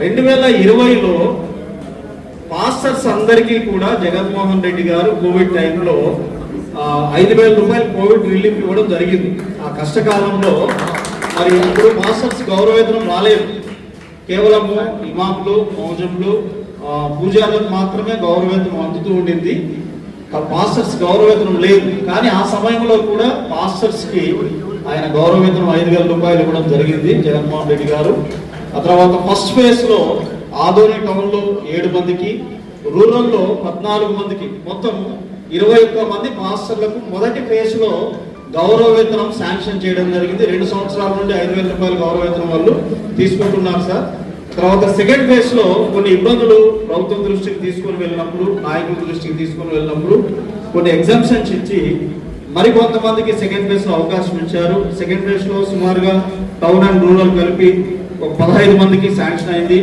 రెండు వేల ఇరవైలో పాస్టర్స్ అందరికీ కూడా జగన్మోహన్ రెడ్డి గారు కోవిడ్ టైంలో ఐదు వేల రూపాయలు కోవిడ్ రిలీఫ్ ఇవ్వడం జరిగింది. ఆ కష్టకాలంలో మరి ఇప్పుడు మాస్టర్స్ గౌరవేతనం రాలేదు. కేవలము ఇమాములు మౌజములు ఆ, పూజారులకు మాత్రమే గౌరవేతనం అందుతూ ఉండింది. ఆ పాస్టర్స్ గౌరవేతనం లేదు. కానీ ఆ సమయంలో కూడా పాస్టర్స్కి ఆయన గౌరవేతనం ఐదు వేల రూపాయలు ఇవ్వడం జరిగింది జగన్మోహన్ రెడ్డి గారు. ఆ తర్వాత ఫస్ట్ ఫేజ్లో ఆదోని టౌన్లో ఏడు మందికి రూరల్లో పద్నాలుగు మందికి మొత్తం ఇరవై ఒక్క మంది మాస్టర్లకు మొదటి ఫేజ్లో గౌరవ వేతనం శాంక్షన్ చేయడం జరిగింది. రెండు సంవత్సరాల నుండి ఐదు వేల రూపాయల గౌరవ వేతనం వాళ్ళు తీసుకుంటున్నారు సార్. తర్వాత సెకండ్ ఫేజ్లో కొన్ని ఇబ్బందులు ప్రభుత్వం దృష్టికి తీసుకొని వెళ్ళినప్పుడు నాయకుల దృష్టికి తీసుకొని వెళ్ళినప్పుడు కొన్ని ఎగ్జామ్షన్స్ ఇచ్చి మరి కొంతమందికి సెకండ్ ఫేజ్లో అవకాశం ఇచ్చారు. సెకండ్ ఫేజ్లో సుమారుగా టౌన్ అండ్ రూరల్ కలిపి ఒక పదహైదు మందికి శాంక్షన్ అయింది.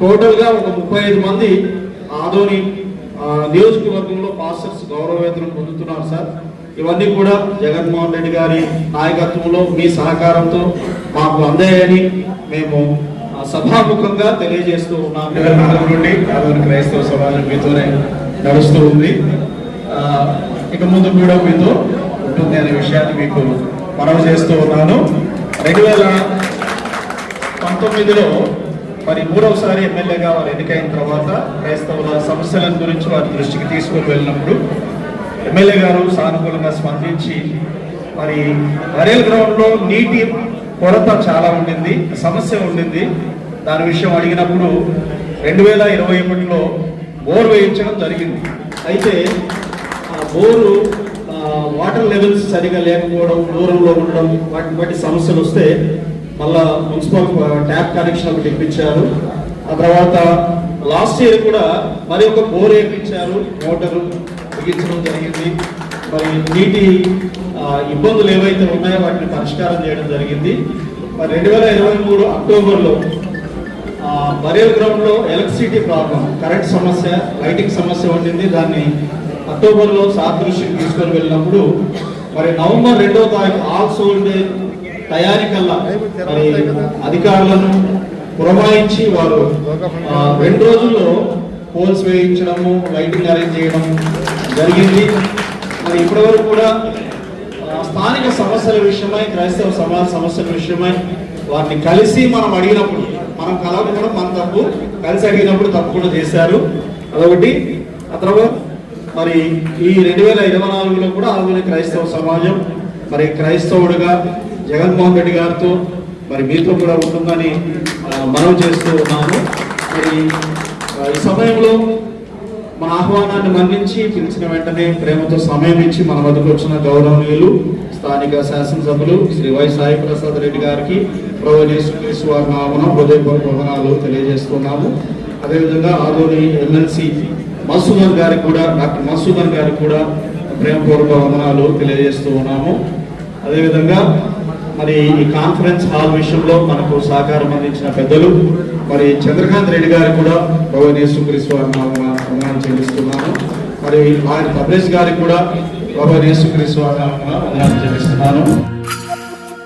టోటల్గా ఒక ముప్పై ఐదు మంది ఆదోని నియోజకవర్గంలో పాస్టర్స్ గౌరవవేతనం పొందుతున్నారు సార్. ఇవన్నీ కూడా జగన్మోహన్ రెడ్డి గారి నాయకత్వంలో మీ సహకారంతో మాకు అందాయని మేము సభాముఖంగా తెలియజేస్తూ ఉన్నాము. నుండి ఆదోని క్రైస్తవ సమాజం మీతోనే నడుస్తూ ఉంది. ఇక ముందు కూడా మీతో ఉంటుంది అనే విషయాన్ని మీకు మనవి చేస్తూ ఉన్నాను. రెండు వేల పంతొమ్మిదిలో మరి మూడవసారి ఎమ్మెల్యేగా వారు ఎన్నికైన తర్వాత క్రైస్తవుల సమస్యల గురించి వారి దృష్టికి తీసుకువెళ్ళినప్పుడు ఎమ్మెల్యే గారు సానుకూలంగా స్పందించి మరి బరేల్ గ్రౌండ్లో నీటి కొరత చాలా ఉండింది సమస్య ఉండింది. దాని విషయం అడిగినప్పుడు రెండు వేల ఇరవై ఒకటిలో బోర్ వేయించడం జరిగింది. అయితే ఆ బోరు వాటర్ లెవెల్స్ సరిగా లేకపోవడం దూరంలో ఉండడం వాటి వాటి సమస్యలు వస్తే మళ్ళా మున్సిపల్ ట్యాప్ కనెక్షన్ ఒకటి ఇప్పించారు. ఆ తర్వాత లాస్ట్ ఇయర్ కూడా మరి ఒక బోర్ వేయించారు మోటారు బిగించడం జరిగింది. మరి నీటి ఇబ్బందులు ఏవైతే ఉన్నాయో వాటిని పరిష్కారం చేయడం జరిగింది. మరి రెండు వేల ఇరవై మూడు అక్టోబర్లో ఆ, గ్రౌండ్లో ఎలక్ట్రిసిటీ ప్రాబ్లం కరెంట్ సమస్య లైటింగ్ సమస్య ఉండింది. దాన్ని అక్టోబర్లో సాదృశ్యం తీసుకొని వెళ్ళినప్పుడు మరి నవంబర్ రెండవ తారీఖు ఆల్ సోల్డ్ తయారీకల్లా. మరి అధికారులను పురమాయించి వారు రెండు రోజుల్లో పోల్స్ వేయించడము లైటింగ్ అరేంజ్ చేయడం జరిగింది. మరి ఇప్పటివరకు కూడా స్థానిక సమస్యల విషయమై క్రైస్తవ సమాజ సమస్యల విషయమై వారిని కలిసి మనం అడిగినప్పుడు మనం కలవకుండా మన తప్పు కలిసి అడిగినప్పుడు తప్పకుండా చేశారు. అదొకటి. ఆ తర్వాత మరి ఈ రెండు వేల ఇరవై నాలుగులో కూడా ఆధునిక క్రైస్తవ సమాజం మరి క్రైస్తవుడిగా జగన్మోహన్ రెడ్డి గారితో మరి మీతో కూడా ఉంటుందని మనవి చేస్తూ ఉన్నాము మరి ఈ సమయంలో మన ఆహ్వానాన్ని మన్నించి పిలిచిన వెంటనే ప్రేమతో సమయం ఇచ్చి మన వద్దకు వచ్చిన గౌరవనీయులు స్థానిక శాసనసభ్యులు శ్రీ వై సాయి ప్రసాద్ రెడ్డి గారికి ప్రభుత్వ వారి నామన హృదయపూర్వక భవనాలు తెలియజేస్తున్నాము. అదేవిధంగా ఆదోని ఎమ్మెల్సీ మసూదన్ గారికి కూడా డాక్టర్ మసూదన్ గారికి కూడా ప్రేమపూర్వక వందనాలు తెలియజేస్తూ ఉన్నాము. అదేవిధంగా మరి ఈ కాన్ఫరెన్స్ హాల్ విషయంలో మనకు సహకారం అందించిన పెద్దలు మరి చంద్రకాంత్ రెడ్డి గారు కూడా గౌరవనీయ సుక్రీస్ వందనాలు చెల్లిస్తున్నాను మరి ఆయన పబ్లిష్ గారికి కూడా గౌరవనీయ సుక్రీస్ వారి నామమున వందనాలు చెల్లిస్తున్నాను.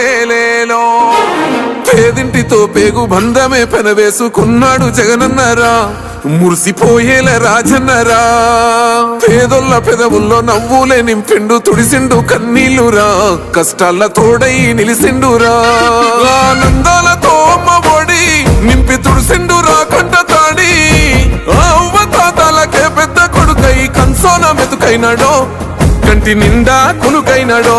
ఏలేలో పేదింటితో పేగు బంధమే పెనవేసుకున్నాడు జగనన్నరా. మురిసిపోయేల రాజన్నరా. పేదొల్ల పెదవుల్లో నవ్వులే నింపిండు తుడిసిండు కన్నీళ్ళురా. కష్టాల తోడై నిలిసిండురా. ఆనందాలతో అమ్మ ఒడి నింపి తుడిసిండురా కంట తాడి. ఆ అవ్వ పెద్ద కొడుకై కన్సోన మెతుకైనాడో కంటి నిండా కునుకైనాడో.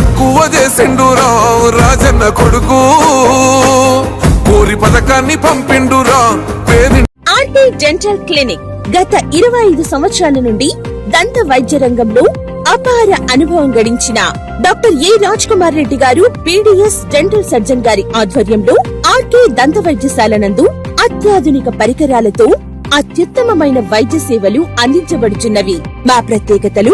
తక్కువ రావు రాజన్న కొడుకు. కోరి పథకాన్ని పంపిండురా పేది ఆర్టీ డెంటల్ క్లినిక్ గత ఇరవై ఐదు సంవత్సరాల నుండి దంత వైద్య రంగంలో అపార అనుభవం గడించిన డాక్టర్ ఏ రాజ్ కుమార్ రెడ్డి గారు పీడిఎస్ డెంటల్ సర్జన్ గారి ఆధ్వర్యంలో ఆర్కే దంత వైద్యశాల నందు అత్యాధునిక పరికరాలతో అత్యుత్తమమైన వైద్య సేవలు అందించబడుచున్నవి. మా ప్రత్యేకతలు